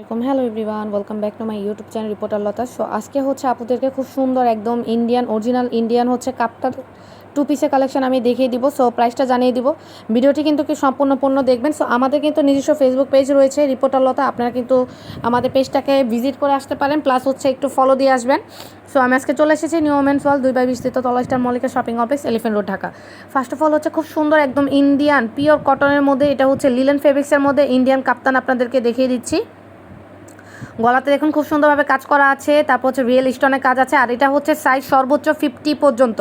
আসসালামাইকুম hello everyone welcome back to my YouTube channel reporter Lata so আজকে হচ্ছে আপুদেরকে খুব সুন্দর একদম ইন্ডিয়ান অরিজিনাল ইন্ডিয়ান হচ্ছে কাপটা টু পিসের কালেকশন আমি দেখিয়ে দিব। সো প্রাইসটা জানিয়ে দিব। ভিডিওটি কিন্তু কি সম্পূর্ণ পূর্ণ দেখবেন? সো আমাদের কিন্তু নিজস্ব ফেসবুক পেজ রয়েছে রিপোর্টার লতা আপনারা কিন্তু আমাদের পেজটাকে ভিজিট করে আসতে পারেন প্লাস হচ্ছে একটু ফলো দিয়ে আসবেন। সো আমি আজকে চলে এসেছি নিউ ওমেন্স ওয়াল দুই বাই বিস্তৃত তলাস্টার Mallika shopping complex Elephant Road Dhaka. First of all হচ্ছে খুব সুন্দর একদম ইন্ডিয়ান পিওর কটনের মধ্যে, এটা হচ্ছে লিলেন ফেব্রিক্সের মধ্যে ইন্ডিয়ান কাপ্তান আপনাদেরকে দেখিয়ে দিচ্ছি। গলাতে দেখুন খুব সুন্দরভাবে কাজ করা আছে, তারপর হচ্ছে রিয়েল স্টোনের কাজ আছে, আর এটা হচ্ছে সাইজ সর্বোচ্চ ফিফটি পর্যন্ত।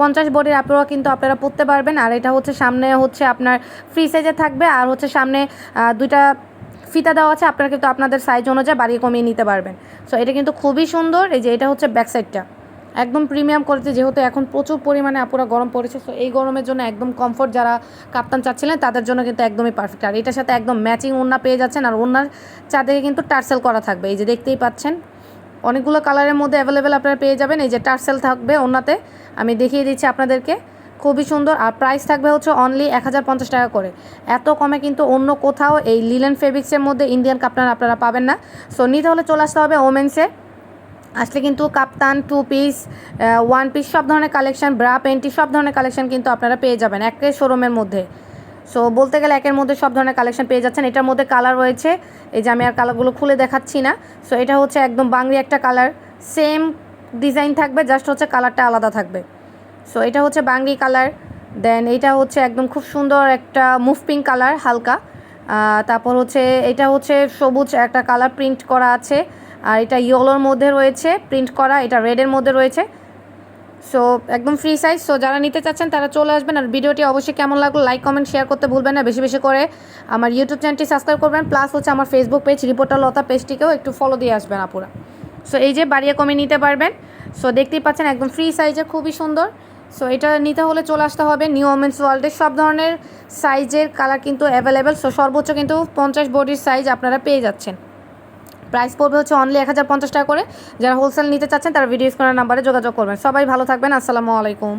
পঞ্চাশ বডির আপনারা কিন্তু আপনারা পরতে পারবেন, আর এটা হচ্ছে সামনে হচ্ছে আপনার ফ্রি সাইজে থাকবে, আর হচ্ছে সামনে দুইটা ফিতা দেওয়া আছে, আপনারা কিন্তু আপনাদের সাইজ অনুযায়ী বাড়িয়ে কমিয়ে নিতে পারবেন। সো এটা কিন্তু খুবই সুন্দর, এই যে এটা হচ্ছে ব্যাক সাইডটা একদম প্রিমিয়াম করেছে যেহেতু এখন প্রচুর পরিমাণে আপুরা গরম পড়েছে সো এই গরমের জন্য একদম কমফোর্ট যারা কাপ্তান চাচ্ছিলেন, তাদের জন্য কিন্তু একদমই পারফেক্ট আর এটার সাথে একদম ম্যাচিং ওড়না পেয়ে যাচ্ছেন, আর ওড়নার চারদিকে কিন্তু টার্সেল করা থাকবে। এই যে দেখতেই পাচ্ছেন, অনেকগুলো কালারের মধ্যে অ্যাভেলেবেল আপনারা পেয়ে যাবেন। এই যে টার্সেল থাকবে ওনাতে আমি দেখিয়ে দিচ্ছি আপনাদেরকে। খুবই সুন্দর, আর প্রাইস থাকবে হচ্ছে অনলি এক হাজার পঞ্চাশ টাকা করে। এত কমে কিন্তু অন্য কোথাও এই লিলেন ফেব্রিক্সের মধ্যে ইন্ডিয়ান কাপ্তান আপনারা পাবেন না। সো নিতে হলে চলে আসতে হবে ওমেন্সে আসলে কিন্তু kaftan two piece one piece সব ধরনের কালেকশন ব্রা পেন্টি সব ধরনের কালেকশন কিন্তু আপনারা পেয়ে যাবেন একের শোরুমের মধ্যে। সো বলতে গেলে একের মধ্যে সব ধরনের কালেকশন পেয়ে যাচ্ছেন। এটার মধ্যে কালার রয়েছে। এই যে আমি আর কালারগুলো খুলে দেখাচ্ছি না। সো এটা হচ্ছে একদম বাংলি একটা কালার সেম ডিজাইন থাকবে জাস্ট হচ্ছে কালারটা আলাদা থাকবে। সো এটা হচ্ছে বাঙ্গি কালার দেন এটা হচ্ছে একদম খুব সুন্দর একটা মুভ পিঙ্ক কালার হালকা। তারপর হচ্ছে, এটা হচ্ছে সবুজ একটা কালার প্রিন্ট করা আছে। আর এটা ইয়েলোর মধ্যে রয়েছে প্রিন্ট করা, এটা রেডের মধ্যে রয়েছে। সো একদম ফ্রি সাইজ সো যারা নিতে চাচ্ছেন তারা চলে আসবেন। আর ভিডিওটি অবশ্যই কেমন লাগল লাইক কমেন্ট শেয়ার করতে ভুলবেন না। বেশি বেশি করে আমার ইউটিউব চ্যানেলটি সাবস্ক্রাইব করবেন প্লাস হচ্ছে আমার ফেসবুক পেজ রিপোর্টার লতা পেজটিকেও একটু ফলো দিয়ে আসবেন আপুরা। সো এই যে বাড়িয়ে কমে নিতে পারবেন। সো দেখতেই পাচ্ছেন একদম ফ্রি সাইজে খুবই সুন্দর। সো এটা নিতে হলে চলে আসতে হবে নিউ ওমেন্স ওয়ার্ল্ডের সব ধরনের সাইজের কালার কিন্তু অ্যাভেলেবেল সো সর্বোচ্চ কিন্তু পঞ্চাশ বডির সাইজ আপনারা পেয়ে যাচ্ছেন। প্রাইস পড়বে হচ্ছে অনলি এক হাজার পঞ্চাশ টাকা করে। যারা হোলসেল নিতে চাচ্ছেন, তারা ভিডিও স্ক্রিনের নাম্বারে যোগাযোগ করবেন। সবাই ভালো থাকবেন। আসসালামু আলাইকুম।